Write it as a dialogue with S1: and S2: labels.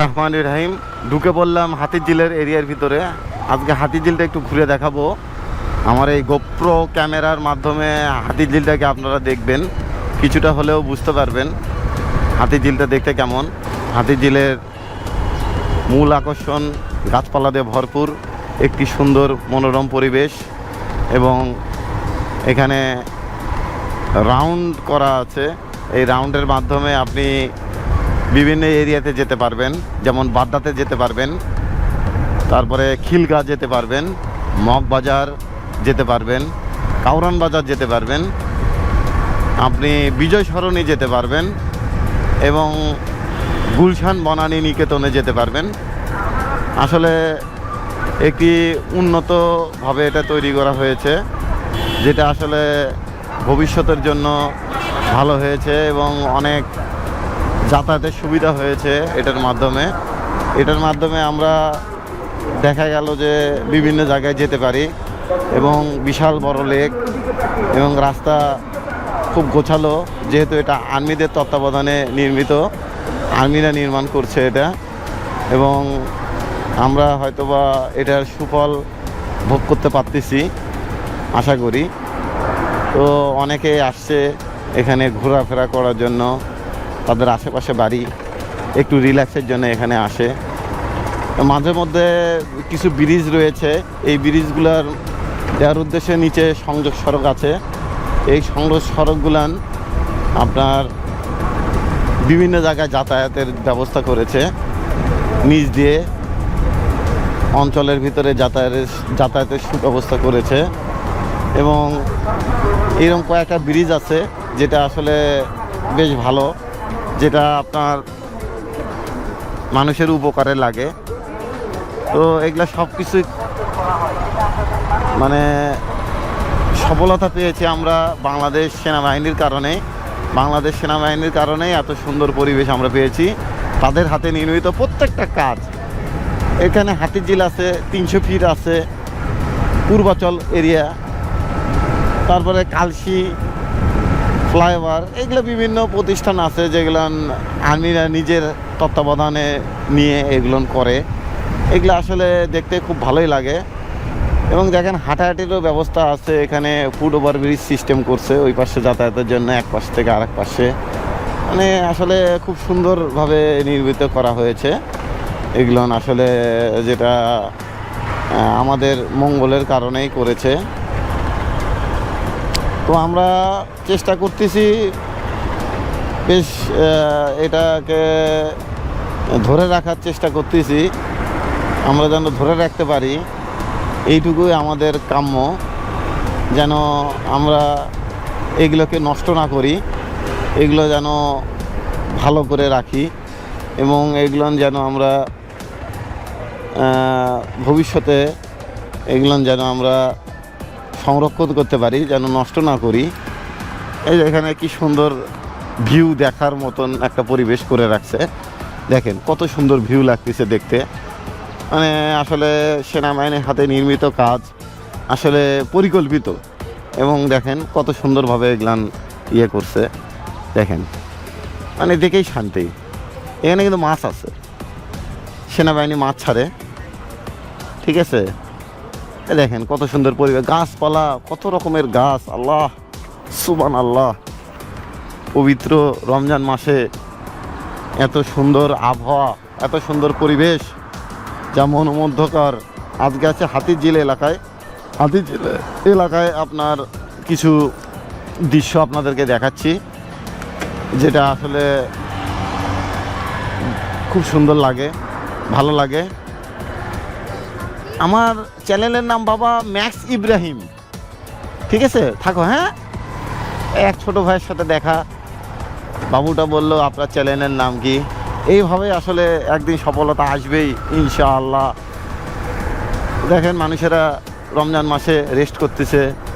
S1: রহমান রাহিম, ঢুকে পড়লাম হাতিঝিলের এরিয়ার ভিতরে। আজকে হাতিঝিলটা একটু ঘুরে দেখাবো। আমার এই গোপ্রো ক্যামেরার মাধ্যমে হাতিঝিলটাকে আপনারা দেখবেন। কিছুটা হলেও বুঝতে পারবেন হাতিঝিলটা দেখতে কেমন। হাতিঝিলের মূল আকর্ষণ গাছপালা দিয়ে ভরপুর, একটি সুন্দর মনোরম পরিবেশ এবং এখানে রাউন্ড করা আছে। এই রাউন্ডের মাধ্যমে আপনি বিভিন্ন এরিয়াতে যেতে পারবেন, যেমন বাড্ডাতে যেতে পারবেন, তারপরে খিলগা যেতে পারবেন মগবাজার যেতে পারবেন কাউরান বাজার যেতে পারবেন, আপনি বিজয় সরণি যেতে পারবেন এবং গুলশান বনানী নিকেতনে যেতে পারবেন। আসলে একটি উন্নতভাবে এটা তৈরি করা হয়েছে, যেটা আসলে ভবিষ্যতের জন্য ভালো হয়েছে এবং অনেক যাতায়াতের সুবিধা হয়েছে এটার মাধ্যমে। এটার মাধ্যমে আমরা দেখা গেল যে বিভিন্ন জায়গায় যেতে পারি এবং বিশাল বড় লেক এবং রাস্তা খুব গোছালো, যেহেতু এটা আর্মিদের তত্ত্বাবধানে নির্মিত, আর্মিরা নির্মাণ করছে এটা এবং আমরা হয়তোবা এটার সুফল ভোগ করতে পারতেছি, আশা করি। তো অনেকে আসছে এখানে ঘোরাফেরা করার জন্য। তাদের আশেপাশে বাড়ি একটু রিল্যাক্সের জন্য এখানে আসে। মাঝে মধ্যে কিছু ব্রিজ রয়েছে। এই ব্রিজগুলোর দেওয়ার উদ্দেশ্যে নিচে সংযোগ সড়ক আছে। এই সংযোগ সড়কগুলান আপনার বিভিন্ন জায়গায় যাতায়াতের ব্যবস্থা করেছে। নিচ দিয়ে অঞ্চলের ভিতরে যাতায়াতের যাতায়াতের সুব্যবস্থা করেছে। এবং এরকম কয়েকটা ব্রিজ আছে, যেটা আসলে বেশ ভালো। যেটা আপনার মানুষের উপকারে লাগে। তো এগুলা সব কিছুই মানে সফলতা পেয়েছি আমরা বাংলাদেশ সেনাবাহিনীর কারণে। বাংলাদেশ সেনাবাহিনীর কারণেই এত সুন্দর পরিবেশ আমরা পেয়েছি। তাদের হাতে নির্মিত প্রত্যেকটা কাজ। এখানে হাতিঝিল আছে, তিনশো ফিট আছে, পূর্বাচল এরিয়া, তারপরে কালশি ফ্লাইওভার, এগুলো বিভিন্ন প্রতিষ্ঠান আছে যেগুলো আর্মিরা নিজের তত্ত্বাবধানে নিয়ে এগুলো করে। এগুলো আসলে দেখতে খুব ভালোই লাগে। এবং দেখেন, হাঁটাহাঁটিরও ব্যবস্থা আছে এখানে ফুড ওভার ব্রিজ সিস্টেম করছে ওই পাশে যাতায়াতের জন্য, এক পাশ থেকে আরেক পাশে। মানে আসলে খুব সুন্দরভাবে নির্মিত করা হয়েছে। এগুলো আসলে যেটা আমাদের মঙ্গলের কারণেই করেছে। তো আমরা চেষ্টা করতেছি বেশ এটাকে ধরে রাখার চেষ্টা করতেছি। আমরা যেন ধরে রাখতে পারি। এইটুকুই আমাদের কাম্য। যেন আমরা এগুলোকে নষ্ট না করি। এগুলো যেন ভালো করে রাখি এবং এগুলো যেন আমরা ভবিষ্যতে এগুলো যেন আমরা সংরক্ষণ করতে পারি, যেন নষ্ট না করি। এই এখানে কি সুন্দর ভিউ দেখার মতন একটা পরিবেশ করে রাখছে। দেখেন, কত সুন্দর ভিউ লাগতেছে দেখতে। মানে আসলে সেনাবাহিনীর হাতে নির্মিত কাজ আসলে পরিকল্পিত। এবং দেখেন, কত সুন্দরভাবে এগুলান ইয়ে করছে। দেখেন মানে দেখেই শান্তি। এখানে কিন্তু মাছ আছে। সেনাবাহিনী মাছ ছাড়ে। ঠিক আছে? দেখেন কত সুন্দর পরিবেশ, গাছপালা, কত রকমের গাছ, আল্লাহ সুবান আল্লাহ পবিত্র রমজান মাসে এত সুন্দর আবহাওয়া, এত সুন্দর পরিবেশ, যা মনোমুগ্ধকর আজকে আছে হাতিঝিল এলাকায়। হাতিঝিল এলাকায় আপনার কিছু দৃশ্য আপনাদেরকে দেখাচ্ছি, যেটা আসলে খুব সুন্দর লাগে, ভালো লাগে। আমার চ্যানেলের নাম বাবা ম্যাক্স ইব্রাহিম। ঠিক আছে? থাকো হ্যাঁ? এক ছোট ভাইয়ের সাথে দেখা। বাবুটা বলল, আপনার চ্যানেলের নাম কি? এইভাবে আসলে একদিন সফলতা আসবেই, ইনশাআল্লাহ। দেখেন, মানুষেরা রমজান মাসে রেস্ট করতেছে।